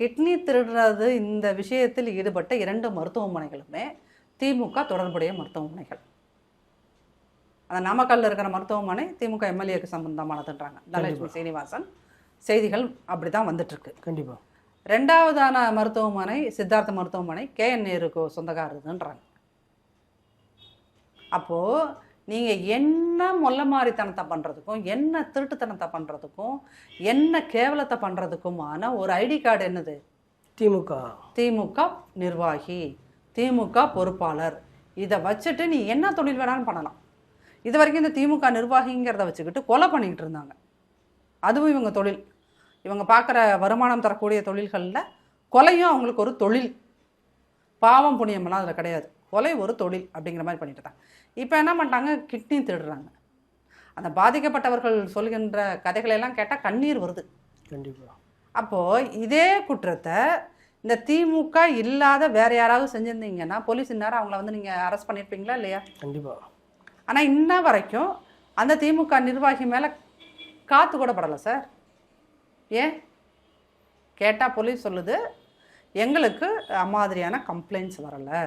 Kidney திருடுறது இந்த விஷயத்தில் ஈடுபட்ட இரண்டு மருத்துவமனைகளுமே திமுக தொடர்புடைய மருத்துவமனைகள். அந்த நாமக்கல்ல இருக்கிற மருத்துவமனை திமுக எம்எல்ஏக்கு சம்பந்தமானதுன்றாங்க. தனலட்சுமி சீனிவாசன். செய்திகள் அப்படி தான் வந்துட்டுருக்கு. கண்டிப்பா. ரெண்டாவதான மருத்துவமனை சித்தார்த்த மருத்துவமனை கே என் நேருக்கு சொந்தக்காரதுன்றாங்க அப்போது நீங்கள் என்ன மொல்ல மாதிரித்தனத்தை பண்ணுறதுக்கும் என்ன திருட்டுத்தனத்தை பண்ணுறதுக்கும் என்ன கேவலத்தை பண்ணுறதுக்குமான ஒரு ஐடி கார்டு என்னது? திமுக. திமுக நிர்வாகி திமுக பொறுப்பாளர். இதை வச்சுட்டு நீ என்ன தொழில் வேணாலும் பண்ணலாம். இது வரைக்கும் இந்த திமுக நிர்வாகிங்கிறத வச்சுக்கிட்டு கொலை பண்ணிக்கிட்டு இருந்தாங்க. அதுவும் இவங்க தொழில். இவங்க பார்க்குற வருமானம் தரக்கூடிய தொழில்களில் கொலையும் அவங்களுக்கு ஒரு தொழில். பாவம் புண்ணியமெல்லாம் அதில் கிடையாது. கொலை ஒரு தொழில் அப்படிங்கிற மாதிரி பண்ணிட்டு இப்போ என்ன பண்ணிட்டாங்க? கிட்னி திருடுறாங்க. அந்த பாதிக்கப்பட்டவர்கள் சொல்கின்ற கதைகளை எல்லாம் கேட்டால் கண்ணீர் வருது. கண்டிப்பா. அப்போது இதே குற்றத்தை இந்த திமுக இல்லாத வேற யாராவது செஞ்சுருந்தீங்கன்னா போலீஸ் இந்நேரம் அவங்கள வந்து நீங்கள் அரெஸ்ட் பண்ணியிருப்பீங்களா இல்லையா? கண்டிப்பா. ஆனால் இன்ன வரைக்கும் அந்த திமுக நிர்வாகி மேலே காத்து கூட படலை சார். ஏன்? கேட்டால் போலீஸ் சொல்லுது எங்களுக்கு அம்மாதிரியான கம்ப்ளைண்ட்ஸ் வரலை.